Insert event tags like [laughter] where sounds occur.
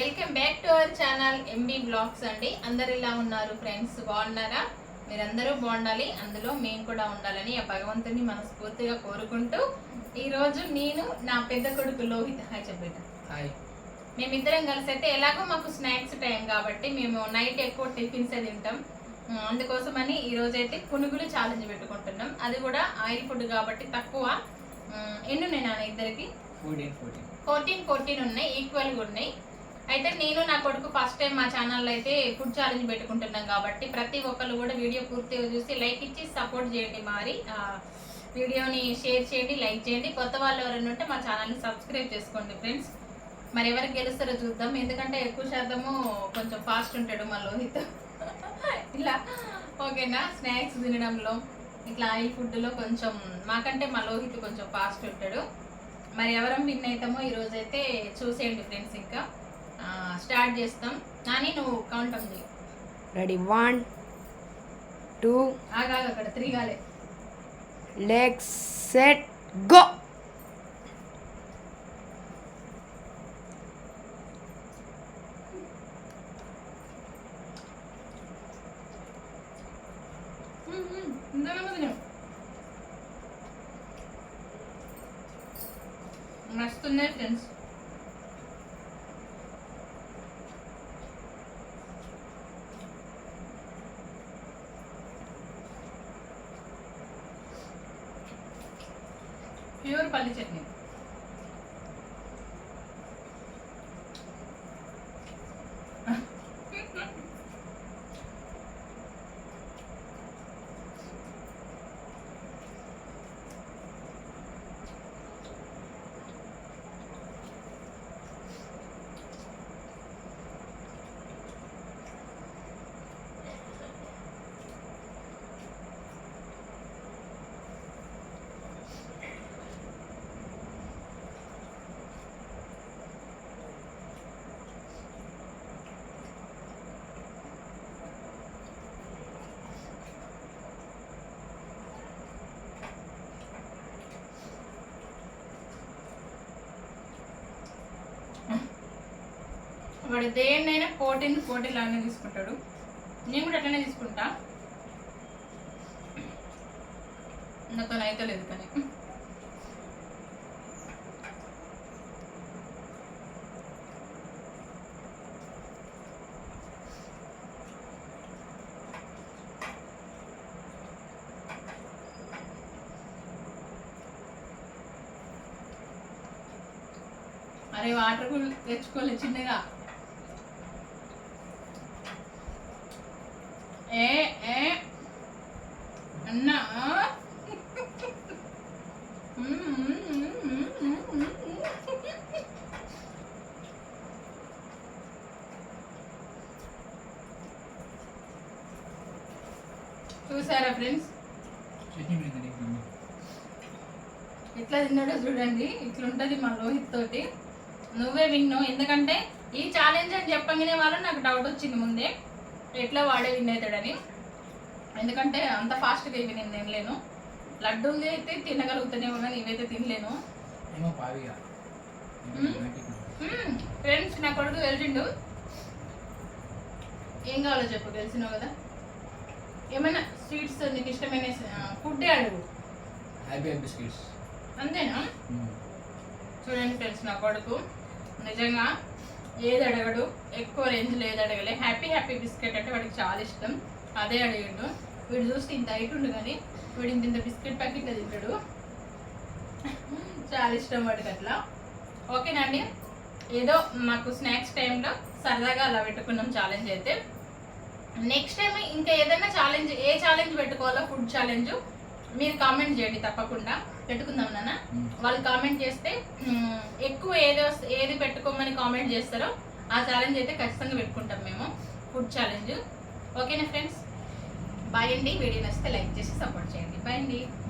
Welcome back to our channel MB blogs అండి. అందరు ఇలా ఉన్నారు ఫ్రెండ్స్ బాగున్నారా? మీరందరూ బాగుండాలి. అందులో మేము కూడా ఉండాలని ఆ భగవంతుని మనస్ఫూర్తిగా కోరుకుంటూ ఈ రోజు నేను నా పెద్ద కొడుకు లోహిత్. Hi చెప్పేట hi. మేమిద్దరం కలిసి అయితే ఎలాగో మాకు స్నాక్స్ టైం కాబట్టి మేము నైట్ ఎక్కువ టిఫిన్స్ తింటాం. అందుకోసమని ఈ రోజు అయితే పునుగులు ఛాలెంజ్ పెట్టుకుంటున్నాం. అది కూడా ఆయిల్ ఫుడ్ కాబట్టి తక్కువ. ఉమ్, ఎన్ని ఉన్నాయి నాన్న ఇద్దరికి? Fourteen fourteen. ఫోర్టీన్ ఫోర్టీన్ ఉన్నాయి. ఈక్వల్గా ఉన్నాయి. అయితే నేను నా కొడుకు ఫస్ట్ టైం మా ఛానల్లో అయితే ఫుడ్ ఛాలెంజ్ పెట్టుకుంటున్నాం కాబట్టి ప్రతి ఒక్కరు కూడా వీడియో పూర్తిగా చూసి లైక్ ఇచ్చి సపోర్ట్ చేయండి మరి. వీడియోని షేర్ చేయండి లైక్ చేయండి. కొత్త వాళ్ళు ఎవరైనా ఉంటే మా ఛానల్ని సబ్స్క్రైబ్ చేసుకోండి ఫ్రెండ్స్ మరి ఎవరికి గెలుస్తారో చూద్దాం. ఎందుకంటే ఎక్కువ శాతము కొంచెం ఫాస్ట్ ఉంటాడు మా లోహిత్. [laughs] ఇలా. ఓకేనా? స్నాక్స్ తినడంలో ఇట్లా ఆయిల్ ఫుడ్లో కొంచెం మాకంటే మా లోహిత్ కొంచెం ఫాస్ట్ ఉంటాడు. మరి ఎవరం విన్ అవుతామో ఈరోజు అయితే చూసేయండి ఫ్రెండ్స్ ఇంకా. స్టార్ట్ చేస్తాం. కానీ నువ్వు కౌంట్ ఉంది రెడీ? వన్ టూ ఆగాలి అక్కడ త్రీ కాలే. Legs set go! మస్తున్నాయి friends pure పల్లి చట్నీ. వాడు దేన్నైనా కోటిని కోటి లాగానే తీసుకుంటాడు. నేను కూడా అట్లనే తీసుకుంటా. నాతో అయితే లేదు కానీ అరే వాటర్ కూడా తెచ్చుకోలే చిన్నగా ఏ ఏ అన్నా చూసారా ఫ్రెండ్స్? ఎట్లా తిన్నాడో చూడండి. ఇట్లుంటది మా రోహిత్ తోటి. నువ్వే విన్ను. ఎందుకంటే ఈ ఛాలెంజ్ అని చెప్పగానే వాళ్ళు నాకు డౌట్ వచ్చింది ముందే. ఎట్లా వాడే విన్ అవుతాడని. ఎందుకంటే అంత ఫాస్ట్గా ఇవి నేను తినలేను. లడ్డూలు అయితే తినగలుగుతానేమో కానీ ఇవైతే తినలేను. ఫ్రెండ్స్ నా కొడుకు వెళ్తుండు ఏం కావాలో చెప్పు తెలిసినావు కదా? ఏమైనా స్వీట్స్ నీకు ఇష్టమైన ఫుడ్ అడుగు. హ్యాపీ బిస్కెట్స్ అంతేనా? చూడండి ఫ్రెండ్స్ నా కొడుకు నిజంగా ఏది అడగడు ఎక్కువ రేంజ్లో ఏది అడగలే. హ్యాపీ హ్యాపీ బిస్కెట్ అంటే వాడికి చాలా ఇష్టం. అదే అడిగిండు. వీడు చూస్తే ఇంత హైట్ ఉండు కానీ వీడు ఇంత ఇంత బిస్కెట్ ప్యాకెట్ తింటాడు. చాలా ఇష్టం వాడికి అట్లా. ఓకేనండి ఏదో మాకు స్నాక్స్ టైంలో సరదాగా అలా పెట్టుకున్నాం ఛాలెంజ్ అయితే. నెక్స్ట్ టైం ఇంకా ఏదైనా ఛాలెంజ్ ఏ ఛాలెంజ్ పెట్టుకోవాలో ఫుడ్ ఛాలెంజ్ మీరు కామెంట్ చేయండి తప్పకుండా. పెట్టుకుందాం నాన్న. వాళ్ళు కామెంట్ చేస్తే ఎక్కువ ఏది ఏది పెట్టుకోమని కామెంట్ చేస్తారో ఆ ఛాలెంజ్ అయితే ఖచ్చితంగా పెట్టుకుంటాం మేము. ఫుడ్ ఛాలెంజ్ ఓకేనా ఫ్రెండ్స్ బాయ్ అండి. వీడియో నచ్చితే లైక్ చేసి సపోర్ట్ చేయండి. బాయ్ అండి. బాయ్